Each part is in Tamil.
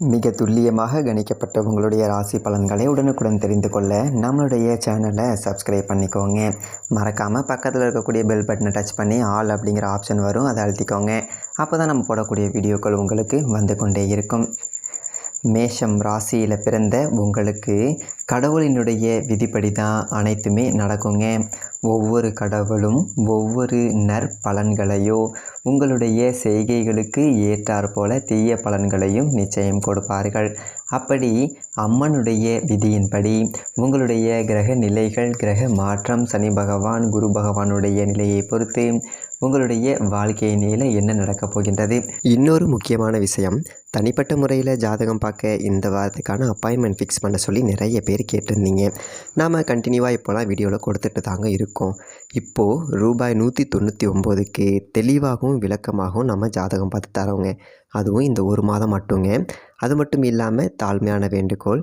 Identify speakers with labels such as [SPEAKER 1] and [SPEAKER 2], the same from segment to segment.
[SPEAKER 1] மிக துல்லியமாக கணிக்கப்பட்ட உங்களுடைய ராசி பலன்களை உடனுக்குடன் தெரிந்து கொள்ள நம்மளுடைய சேனலை சப்ஸ்கிரைப் பண்ணிக்கோங்க. மறக்காமல் பக்கத்தில் இருக்கக்கூடிய பெல் பட்டனை டச் பண்ணி ஆல் அப்படிங்கிற ஆப்ஷன் வரும் அதை அழுத்திக்கோங்க. அப்போ தான் நம்ம போடக்கூடிய வீடியோக்கள் உங்களுக்கு வந்து கொண்டே இருக்கும். மேஷம் ராசியில் பிறந்த உங்களுக்கு கடவுளினுடைய விதிப்படி தான் அனைத்துமே நடக்குங்க. ஒவ்வொரு கடவுளும் ஒவ்வொரு நற்பலன்களையோ உங்களுடைய செய்கைகளுக்கு ஏற்றாற்போல தீய பலன்களையும் நிச்சயம் கொடுப்பார்கள். அப்படி அம்மனுடைய விதியின்படி உங்களுடைய கிரக நிலைகள் கிரக மாற்றம் சனி பகவான் குரு பகவானுடைய நிலையை பொறுத்து உங்களுடைய வாழ்க்கை நிலையில் என்ன நடக்கப் போகின்றது? இன்னொரு முக்கியமான விஷயம் தனிப்பட்ட முறையில் ஜாதகம் பார்க்க இந்த வாரத்துக்கான அப்பாயின்மெண்ட் ஃபிக்ஸ் பண்ண சொல்லி நிறைய பேர் கேட்டிருந்தீங்க. நாம் கண்டினியூவாக இப்போலாம் வீடியோவில் கொடுத்துட்டு தாங்க இருக்கோம். இப்போது ரூபாய் நூற்றி தொண்ணூற்றி ஒம்போதுக்கு தெளிவாகவும் விளக்கமாகவும் நம்ம ஜாதகம் பார்த்து தரோங்க. அதுவும் இந்த ஒரு மாதம் மட்டுங்க. அது மட்டும் இல்லாமல் தாழ்மையான வேண்டுகோள்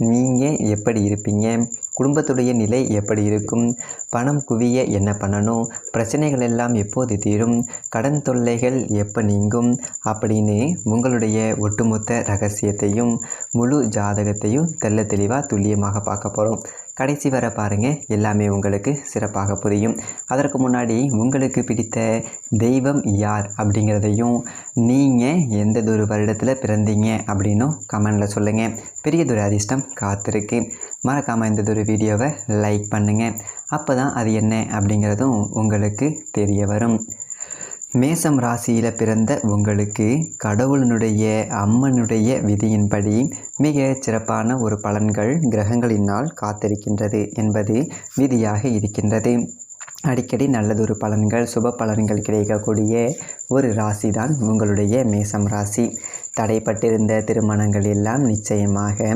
[SPEAKER 1] நீங்கள் எப்படி இருப்பீங்க? குடும்பத்துடைய நிலை எப்படி இருக்கும்? பணம் குவிய என்ன பண்ணணும்? பிரச்சனைகள் எல்லாம் எப்போது தீரும்? கடன் தொல்லைகள் எப்போ நீங்கும்? அப்படின்னு உங்களுடைய ஒட்டுமொத்த ரகசியத்தையும் முழு ஜாதகத்தையும் தெள்ள தெளிவாக துல்லியமாக பார்க்க போகிறோம் கடைசி வர பாருங்கள் எல்லாமே உங்களுக்கு சிறப்பாக புரியும். அதற்கு முன்னாடி உங்களுக்கு பிடித்த தெய்வம் யார் அப்படிங்கிறதையும் நீங்கள் எந்ததொரு வருடத்தில் பிறந்தீங்க அப்படின்னும் கமெண்டில் சொல்லுங்கள் பெரியதொரு அதிர்ஷ்டம் காத்திருக்கு. மறக்காமல் இந்ததொரு வீடியோவை லைக் பண்ணுங்கள் அப்போ தான் அது என்ன அப்படிங்கிறதும் உங்களுக்கு தெரிய வரும். மேசம் ராசியில் பிறந்த உங்களுக்கு கடவுளினுடைய அம்மனுடைய விதியின்படி மிக சிறப்பான ஒரு பலன்கள் கிரகங்களினால் காத்திருக்கின்றது என்பது விதியாக இருக்கின்றது. அடிக்கடி நல்லதொரு பலன்கள் சுப பலன்கள் கிடைக்கக்கூடிய ஒரு ராசி தான் உங்களுடைய மேசம் ராசி. தடைப்பட்டிருந்த திருமணங்கள் எல்லாம் நிச்சயமாக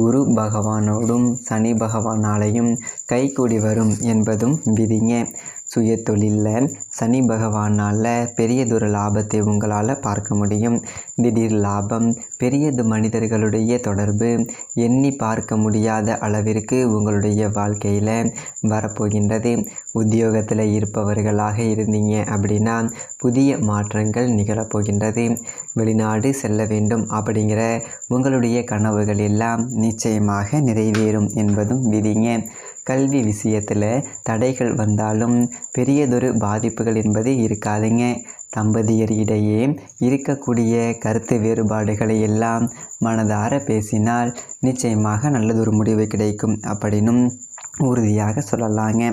[SPEAKER 1] குரு பகவானோடும் சனி பகவானாலையும் கைகூடி வரும் என்பதும் விதிங்க. சுய தொழிலில் சனி பகவானால் பெரியதொரு லாபத்தை உங்களால் பார்க்க முடியும். திடீர் லாபம் பெரியது மனிதர்களுடைய தொடர்பு எண்ணி பார்க்க முடியாத அளவிற்கு உங்களுடைய வாழ்க்கையில் வரப்போகின்றது. உத்தியோகத்தில் இருப்பவர்களாக இருந்தீங்க அப்படின்னா புதிய மாற்றங்கள் நிகழப்போகின்றது. வெளிநாடு செல்ல வேண்டும் அப்படிங்கிற உங்களுடைய கனவுகள் எல்லாம் நிச்சயமாக நிறைவேறும் என்பதும் விதிங்க. கல்வி விஷயத்தில் தடைகள் வந்தாலும் பெரியதொரு பாதிப்புகள் என்பது இருக்காதுங்க. தம்பதியர் இடையே இருக்கக்கூடிய கருத்து வேறுபாடுகளை எல்லாம் மனதார பேசினால் நிச்சயமாக நல்லதொரு முடிவு கிடைக்கும். அப்படின்னும் உறுதியாக சொல்லலாங்க.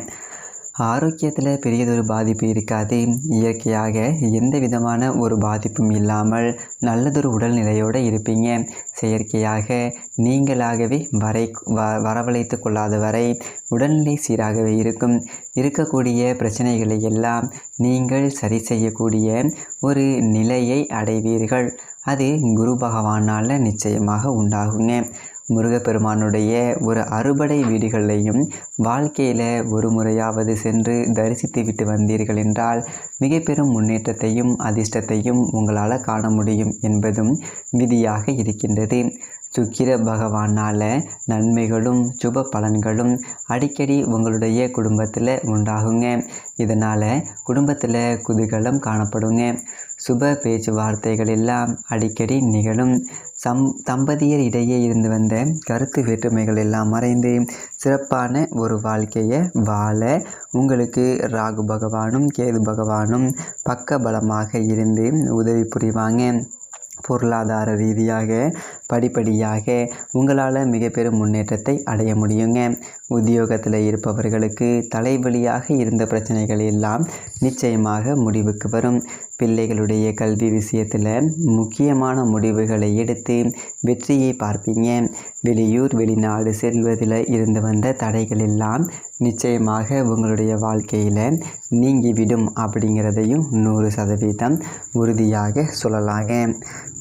[SPEAKER 1] ஆரோக்கியத்தில் பெரியதொரு பாதிப்பு இருக்காது. இயற்கையாக எந்த விதமான ஒரு பாதிப்பும் இல்லாமல் நல்லதொரு உடல்நிலையோடு இருப்பீங்க. செயற்கையாக நீங்களாகவே வரை வ வரவழைத்து கொள்ளாத வரை உடல்நிலை சீராகவே இருக்கும். இருக்கக்கூடிய பிரச்சனைகளை எல்லாம் நீங்கள் சரி செய்யக்கூடிய ஒரு நிலையை அடைவீர்கள். அது குரு பகவானால் நிச்சயமாக உண்டாகுங்க. முருகப்பெருமானுடைய ஒரு அறுபடை வீடுகளையும் வாழ்க்கையில் ஒரு முறையாவது சென்று தரிசித்து விட்டு வந்தீர்கள் என்றால் மிக பெரும் முன்னேற்றத்தையும் அதிர்ஷ்டத்தையும் உங்களால் காண முடியும் என்பதும் விதியாக இருக்கின்றது. சுக்கிர பகவானால் நன்மைகளும் சுப பலன்களும் அடிக்கடி உங்களுடைய குடும்பத்தில் உண்டாகுங்க. இதனால் குடும்பத்தில் குதூகலம் காணப்படுங்க. சுப பேச்சுவார்த்தைகள் எல்லாம் அடிக்கடி நிகழும். சம் தம்பதியர் இடையே இருந்து வந்த கருத்து வேற்றுமைகள் எல்லாம் மறைந்து சிறப்பான ஒரு வாழ்க்கையை வாழ உங்களுக்கு ராகு பகவானும் கேது பகவானும் பக்க பலமாக இருந்து உதவி புரிவாங்க. பொருளாதார ரீதியாக படிப்படியாக உங்களால் மிக பெரும் முன்னேற்றத்தை அடைய முடியுங்க. உத்தியோகத்தில் இருப்பவர்களுக்கு தலைவலியாக இருந்த பிரச்சனைகள் எல்லாம் நிச்சயமாக முடிவுக்கு வரும். பிள்ளைகளுடைய கல்வி விஷயத்தில் முக்கியமான முடிவுகளை எடுத்து வெற்றியை பார்ப்பீங்க. வெளியூர் வெளிநாடு செல்வதில் இருந்து வந்த தடைகள் எல்லாம் நிச்சயமாக உங்களுடைய வாழ்க்கையில் நீங்கிவிடும் அப்படிங்கிறதையும் நூறு சதவீதம் உறுதியாக சொல்லலாங்க.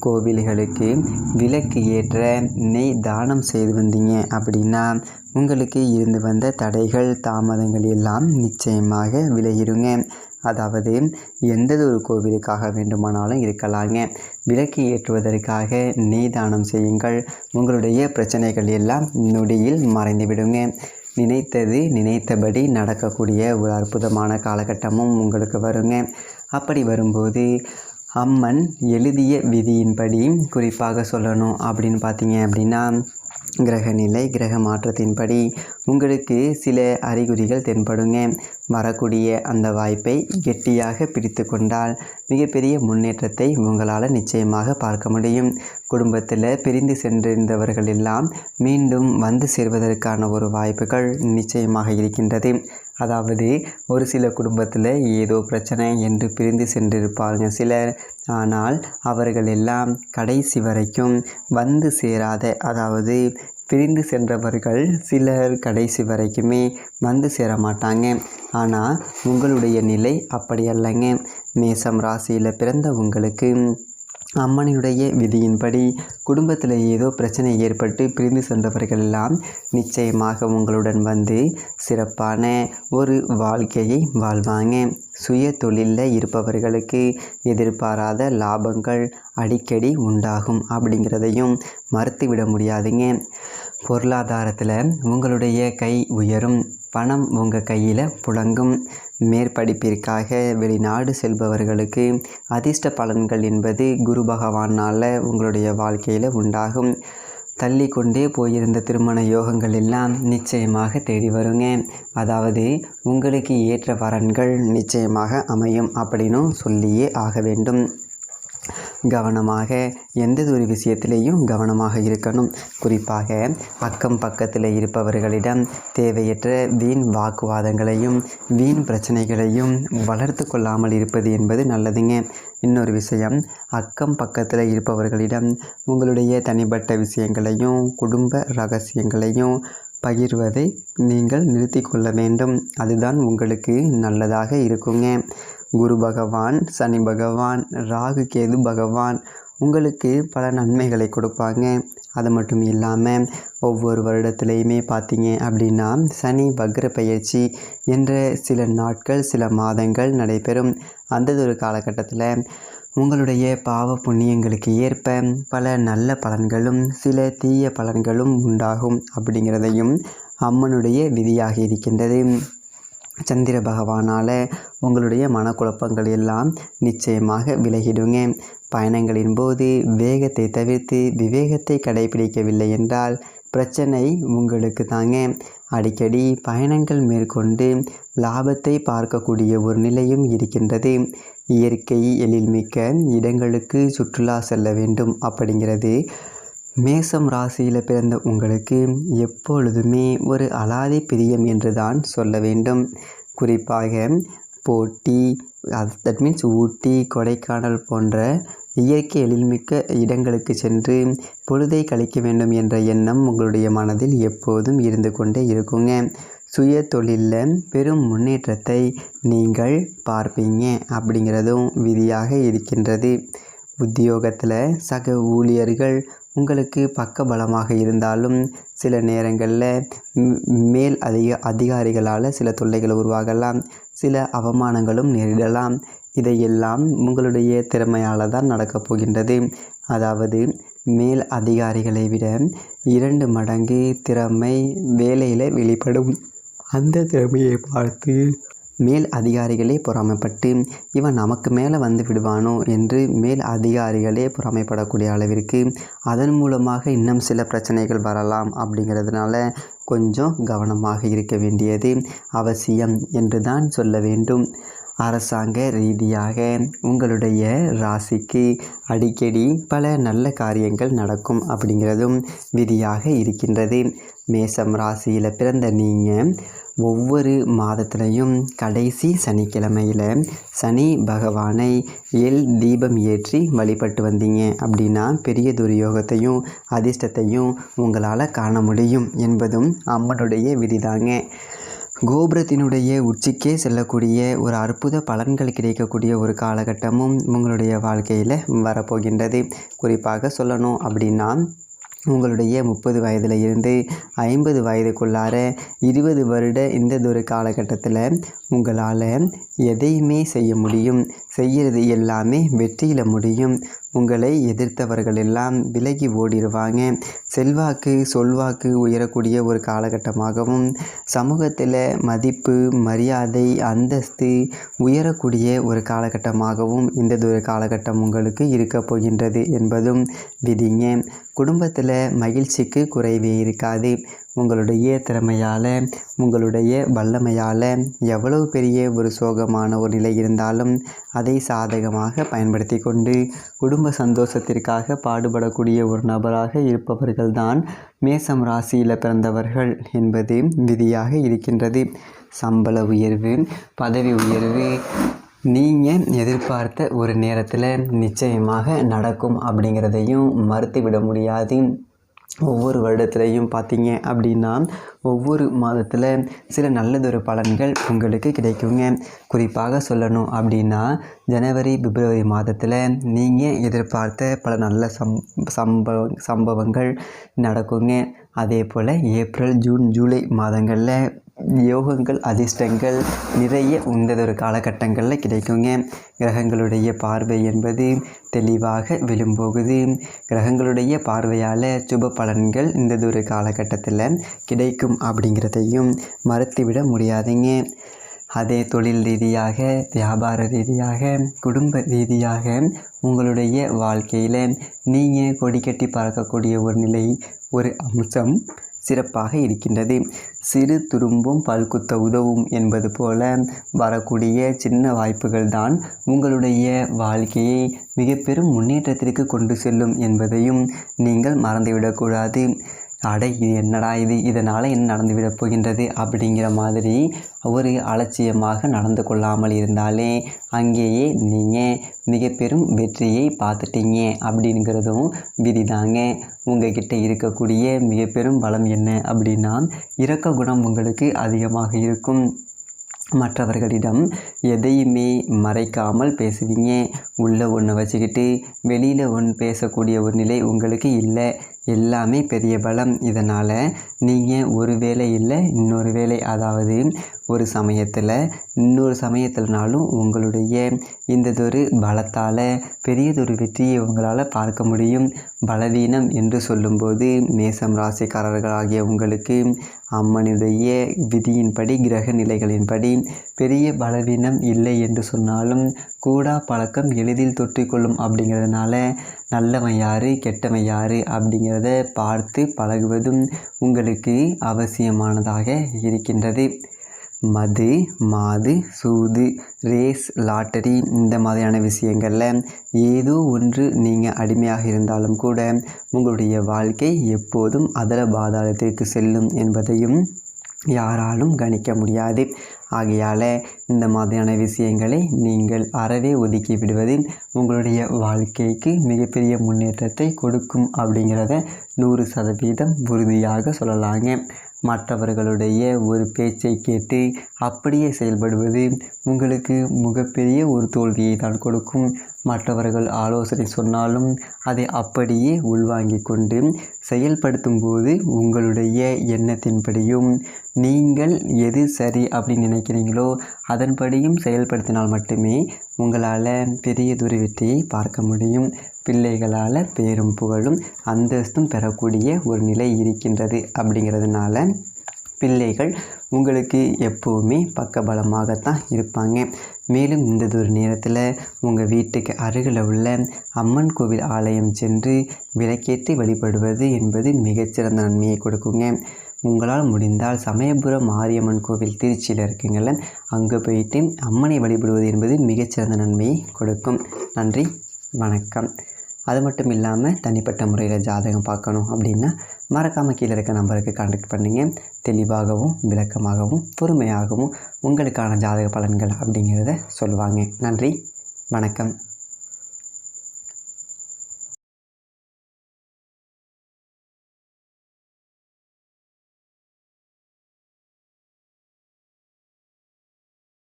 [SPEAKER 1] கோவில்களுக்கு விளக்கு ஏற்ற நெய் தானம் செய்து வந்தீங்க அப்படின்னா உங்களுக்கு இருந்து வந்த தடைகள் தாமதங்கள் எல்லாம் நிச்சயமாக விலகிடுங்க அதாவது எந்த ஒரு கோவிலுக்காக வேண்டுமானாலும் இருக்கலாங்க. விளக்கு ஏற்றுவதற்காக நெய் தானம் செய்யுங்கள். உங்களுடைய பிரச்சனைகள் எல்லாம் நொடியில் மறைந்து விடுங்க நினைத்தது நினைத்தபடி நடக்கக்கூடிய ஒரு அற்புதமான காலகட்டமும் உங்களுக்கு வருங்க. அப்படி வரும்போது அம்மன் எழுதிய விதியின்படி குறிப்பாக சொல்லணும் அப்படின்னு பார்த்தீங்க அப்படின்னா கிரகநிலை கிரக மாற்றத்தின்படி உங்களுக்கு சில அறிகுறிகள் தென்படுங்க. வரக்கூடிய அந்த வாய்ப்பை கெட்டியாக பிடித்து கொண்டால் மிகப்பெரிய முன்னேற்றத்தை உங்களால் நிச்சயமாக பார்க்க முடியும். குடும்பத்தில் பிரிந்து சென்றிருந்தவர்கள் எல்லாம் மீண்டும் வந்து சேர்வதற்கான ஒரு வாய்ப்புகள் நிச்சயமாக இருக்கின்றது. அதாவது ஒரு சில குடும்பத்தில் ஏதோ பிரச்சனை என்று பிரிந்து சென்றிருப்பாருங்க சிலர். ஆனால் அவர்கள் எல்லாம் கடைசி வரைக்கும் வந்து சேராத அதாவது பிரிந்து சென்றவர்கள் சிலர் கடைசி வரைக்குமே வந்து சேர மாட்டாங்க ஆனால் உங்களுடைய நிலை அப்படி அல்லங்க மேசம் ராசியில் பிறந்த உங்களுக்கு அம்மனினுடைய விதியின்படி குடும்பத்தில் ஏதோ பிரச்சனை ஏற்பட்டு பிரிந்து சென்றவர்கள் எல்லாம் நிச்சயமாக உங்களுடன் வந்து சிறப்பான ஒரு வாழ்க்கையை வாழ்வாங்க. சுய தொழிலில் இருப்பவர்களுக்கு எதிர்பாராத லாபங்கள் அடிக்கடி உண்டாகும் அப்படிங்கிறதையும் மறுத்துவிட முடியாதுங்க. பொருளாதாரத்தில் உங்களுடைய கை உயரும் பணம் உங்கள் கையில் புழங்கும். மேற்படிப்பிற்காக வெளிநாடு செல்பவர்களுக்கு அதிர்ஷ்ட பலன்கள் என்பது குரு பகவானால் உங்களுடைய வாழ்க்கையில் உண்டாகும். தள்ளி கொண்டே போயிருந்த திருமண யோகங்கள் எல்லாம் நிச்சயமாக தேடி வருங்க. அதாவது உங்களுக்கு ஏற்ற வரன்கள் நிச்சயமாக அமையும் அப்படின்னும் சொல்லியே ஆக வேண்டும். கவனமாக எந்த ஒரு கவனமாக இருக்கணும். குறிப்பாக அக்கம் பக்கத்தில் இருப்பவர்களிடம் தேவையற்ற வீண் வாக்குவாதங்களையும் வீண் பிரச்சனைகளையும் வளர்த்து கொள்ளாமல் இருப்பது என்பது நல்லதுங்க. இன்னொரு விஷயம் அக்கம் பக்கத்தில் இருப்பவர்களிடம் உங்களுடைய தனிப்பட்ட விஷயங்களையும் குடும்ப ரகசியங்களையும் பகிர்வதை நீங்கள் நிறுத்தி கொள்ள வேண்டும். அதுதான் உங்களுக்கு நல்லதாக இருக்குங்க. குரு பகவான் சனி பகவான் ராகு கேது பகவான் உங்களுக்கு பல நன்மைகளை கொடுப்பாங்க. அது மட்டும் இல்லாமல் ஒவ்வொரு வருடத்துலேயுமே பார்த்தீங்க அப்படின்னா சனி வக்ர பயிற்சி என்ற சில நாட்கள் சில மாதங்கள் நடைபெறும். அந்த ஒரு காலகட்டத்தில் உங்களுடைய பாவ புண்ணியங்களுக்கு ஏற்ப பல நல்ல பலன்களும் சில தீய பலன்களும் உண்டாகும் அப்படிங்கிறதையும் அம்மனுடைய விதியாக இருக்கின்றது. சந்திர பகவானால் உங்களுடைய மனக்குழப்பங்கள் எல்லாம் நிச்சயமாக விலகிடுங்க. பயணங்களின் போது வேகத்தை தவிர்த்து விவேகத்தை கடைபிடிக்கவில்லை என்றால் பிரச்சனை உங்களுக்கு தாங்க. அடிக்கடி பயணங்கள் மேற்கொண்டு லாபத்தை பார்க்கக்கூடிய ஒரு நிலையும் இருக்கின்றது. இயற்கை எழில்மிக்க இடங்களுக்கு சுற்றுலா செல்ல வேண்டும் அப்படிங்கிறது மேசம் ராசியில் பிறந்த உங்களுக்கு எப்பொழுதுமே ஒரு அலாதி பிரியம் என்று தான் சொல்ல வேண்டும். குறிப்பாக போட்டி தட் மீன்ஸ் ஊட்டி கொடைக்கானல் போன்ற இயற்கை எழில்மிக்க இடங்களுக்கு சென்று பொழுதை கழிக்க வேண்டும் என்ற எண்ணம் உங்களுடைய மனதில் எப்போதும் இருந்து கொண்டே இருக்குங்க. சுய தொழிலில் பெரும் முன்னேற்றத்தை நீங்கள் பார்ப்பீங்க அப்படிங்கிறதும் விதியாக இருக்கின்றது. உத்தியோகத்தில் சக ஊழியர்கள் உங்களுக்கு பக்கபலமாக இருந்தாலும் சில நேரங்களில் மேல் அதிக அதிகாரிகளால் சில தொல்லைகள் உருவாகலாம். சில அவமானங்களும் நேரிடலாம். இதையெல்லாம் உங்களுடைய திறமையால் தான் நடக்கப் போகின்றது. அதாவது மேல் அதிகாரிகளை விட இரண்டு மடங்கு திறமை வேலையில் வெளிப்படும். அந்த திறமையை பார்த்து மேல் அதிகாரிகளே பொறாமைப்பட்டு இவன் நமக்கு மேலே வந்து விடுவானோ? என்று மேல் அதிகாரிகளே பொறாமைப்படக்கூடிய அளவிற்கு அதன் மூலமாக இன்னும் சில பிரச்சனைகள் வரலாம் அப்படிங்கிறதுனால கொஞ்சம் கவனமாக இருக்க வேண்டியது அவசியம் என்று தான் சொல்ல வேண்டும். அரசாங்க ரீதியாக உங்களுடைய ராசிக்கு அடிக்கடி பல நல்ல காரியங்கள் நடக்கும் அப்படிங்கிறதும் விதியாக இருக்கின்றது. மேசம் ராசியில் பிறந்த நீங்கள் ஒவ்வொரு மாதத்திலையும் கடைசி சனிக்கிழமையில் சனி பகவானை எல் தீபம் ஏற்றி வழிபட்டு வந்தீங்க அப்படின்னா பெரிய துரியோகத்தையும் அதிர்ஷ்டத்தையும் உங்களால் காண முடியும் என்பதும் அம்மனுடைய விதிதாங்க. கோபுரத்தினுடைய உச்சிக்கே செல்லக்கூடிய ஒரு அற்புத பலன்கள் கிடைக்கக்கூடிய ஒரு காலகட்டமும் உங்களுடைய வாழ்க்கையில் வரப்போகின்றது. குறிப்பாக சொல்லணும் அப்படின்னா உங்களுடைய முப்பது வயதில் இருந்து ஐம்பது வயதுக்குள்ளார இருபது வருட இந்த ஒரு காலகட்டத்தில் உங்களால் எதையுமே செய்ய முடியும். செய்கிறது எல்லாமே வெற்றியில் முடியும். உங்களை எதிர்த்தவர்கள் எல்லாம் விலகி ஓடிடுவாங்க செல்வாக்கு சொல்வாக்கு உயரக்கூடிய ஒரு காலகட்டமாகவும் சமூகத்தில் மதிப்பு மரியாதை அந்தஸ்து உயரக்கூடிய ஒரு காலகட்டமாகவும் இந்த ஒரு காலகட்டம் உங்களுக்கு இருக்க போகின்றது என்பதும் விதிங்க. குடும்பத்தில் மகிழ்ச்சிக்கு குறைவே இருக்காது. உங்களுடைய திறமையால் உங்களுடைய வல்லமையால் எவ்வளவு பெரிய ஒரு சோகமான ஒரு நிலை இருந்தாலும் அதை சாதகமாக பயன்படுத்தி கொண்டு குடும்ப சந்தோஷத்திற்காக பாடுபடக்கூடிய ஒரு நபராக இருப்பவர்கள்தான் மேசம் ராசியில் பிறந்தவர்கள் என்பது விதியாக இருக்கின்றது. சம்பள உயர்வு பதவி உயர்வு நீங்கள் எதிர்பார்த்த ஒரு நேரத்தில் நிச்சயமாக நடக்கும் அப்படிங்கிறதையும் மறுத்துவிட முடியாது. ஒவ்வொரு வருடத்துலையும் பார்த்தீங்க அப்படின்னா ஒவ்வொரு மாதத்தில் சில நல்லதொரு பலன்கள் உங்களுக்கு கிடைக்குங்க. குறிப்பாக சொல்லணும் அப்படின்னா ஜனவரி பிப்ரவரி மாதத்தில் நீங்கள் எதிர்பார்த்த பல நல்ல சம் சம்பவ சம்பவங்கள் நடக்குங்க. அதே போல் ஏப்ரல் ஜூன் ஜூலை மாதங்களில் யோகங்கள் அதிர்ஷ்டங்கள் நிறைய உந்ததொரு காலகட்டங்களில் கிடைக்குங்க. கிரகங்களுடைய பார்வை என்பது தெளிவாக விழும்போகுது. கிரகங்களுடைய பார்வையால் சுப பலன்கள் இந்ததொரு காலகட்டத்தில் கிடைக்கும் அப்படிங்கிறதையும் மறுத்துவிட முடியாதுங்க. அதே தொழில் ரீதியாக வியாபார ரீதியாக குடும்ப ரீதியாக உங்களுடைய வாழ்க்கையில் நீங்கள் கொடிக்கட்டி பார்க்கக்கூடிய பறக்கக்கூடிய ஒரு நிலை ஒரு அம்சம் சிறப்பாக இருக்கின்றது. சிறு துரும்பும் பல்குத்த உதவும் என்பது போல வரக்கூடிய சின்ன வாய்ப்புகள் தான் உங்களுடைய வாழ்க்கையை மிக பெரும் முன்னேற்றத்திற்கு கொண்டு செல்லும் என்பதையும் நீங்கள் மறந்துவிடக்கூடாது. அடை இது என்னடா இது? இதனால் என்ன நடந்துவிடப் போகின்றது? அப்படிங்கிற மாதிரி ஒரு அலட்சியமாக நடந்து கொள்ளாமல் இருந்தாலே அங்கேயே நீங்கள் மிக பெரும் வெற்றியை பார்த்துட்டீங்க அப்படிங்கிறதும் விதிதாங்க. உங்ககிட்ட இருக்கக்கூடிய மிக பெரும் பலம் என்ன அப்படின்னா இறக்க குணம் உங்களுக்கு அதிகமாக இருக்கும். மற்றவர்களிடம் எதையுமே மறைக்காமல் பேசுவீங்க. உள்ளே ஒன்று வச்சுக்கிட்டு வெளியில் ஒன்று பேசக்கூடிய ஒரு நிலை உங்களுக்கு இல்லை. எல்லாமே பெரிய பலம். இதனால் நீங்கள் ஒரு வேலை இல்லை இன்னொரு வேலை அதாவது ஒரு சமயத்தில் இன்னொரு சமயத்தில்னாலும் உங்களுடைய இந்ததொரு பலத்தால் பெரியதொரு வெற்றியை உங்களால் பார்க்க முடியும். பலவீனம் என்று சொல்லும்போது மேசம் ராசிக்காரர்களாகிய உங்களுக்கு அம்மனுடைய விதியின்படி கிரக நிலைகளின்படி பெரிய பலவீனம் இல்லை என்று சொன்னாலும் கூடா பழக்கம் எளிதில் தொற்றிக்கொள்ளும் அப்படிங்கிறதுனால நல்லவன் யார் கெட்டவன் யார் அப்படிங்கிறத பார்த்து பழகுவதும் உங்களுக்கு அவசியமானதாக இருக்கின்றது. மது மாது சூது ரேஸ் லாட்டரி இந்த மாதிரியான விஷயங்களில் ஏதோ ஒன்று நீங்கள் அடிமையாக இருந்தாலும் கூட உங்களுடைய வாழ்க்கை எப்போதும் அதர பாதாளத்திற்கு செல்லும் என்பதையும் யாராலும் கணிக்க முடியாது. ஆகையால் இந்த மாதிரியான விஷயங்களை நீங்கள் அறவே ஒதுக்கி விடுவதில் உங்களுடைய வாழ்க்கைக்கு மிகப்பெரிய முன்னேற்றத்தை கொடுக்கும் அப்படிங்கிறத நூறு சதவீதம் உறுதியாக சொல்லலாங்க. மற்றவர்களுடைய ஒரு பேச்சை கேட்டு அப்படியே செயல்படுவது உங்களுக்கு மிகப்பெரிய ஒரு தோல்வியை தான் கொடுக்கும். மற்றவர்கள் ஆலோசனை சொன்னாலும் அதை அப்படியே உள்வாங்கிக் கொண்டு செயல்படுத்தும் போது உங்களுடைய எண்ணத்தின்படியும் நீங்கள் எது சரி அப்படின்னு நினைக்கிறீங்களோ அதன்படியும் செயல்படுத்தினால் மட்டுமே உங்களால் பெரியதொரு வெற்றியை பார்க்க முடியும். பிள்ளைகளால் பேரும் புகழும் அந்தஸ்தும் பெறக்கூடிய ஒரு நிலை இருக்கின்றது அப்படிங்கிறதுனால பிள்ளைகள் உங்களுக்கு எப்போவுமே பக்கபலமாகத்தான் இருப்பாங்க. மேலும் இந்த ஒரு நேரத்தில் உங்கள் வீட்டுக்கு அருகில் உள்ள அம்மன் கோவில் ஆலயம் சென்று விளக்கேற்றி வழிபடுவது என்பது மிகச்சிறந்த நன்மையை கொடுக்குங்க. உங்களால் முடிந்தால் சமயபுரம் மாரியம்மன் கோவில் திருச்சியில் இருக்குங்கள அங்கே போயிட்டு அம்மனை வழிபடுவது என்பது மிகச்சிறந்த நன்மையை கொடுக்கும். நன்றி வணக்கம். அது மட்டும் இல்லாமல் தனிப்பட்ட முறையில் ஜாதகம் பார்க்கணும் அப்படின்னா மறக்காமல் கீழே இருக்க நம்பருக்கு கான்டாக்ட் பண்ணுங்கள் தெளிவாகவும் விளக்கமாகவும் பொறுமையாகவும் உங்களுக்கான ஜாதக பலன்கள் அப்படிங்கிறத சொல்லுவாங்க. நன்றி வணக்கம்.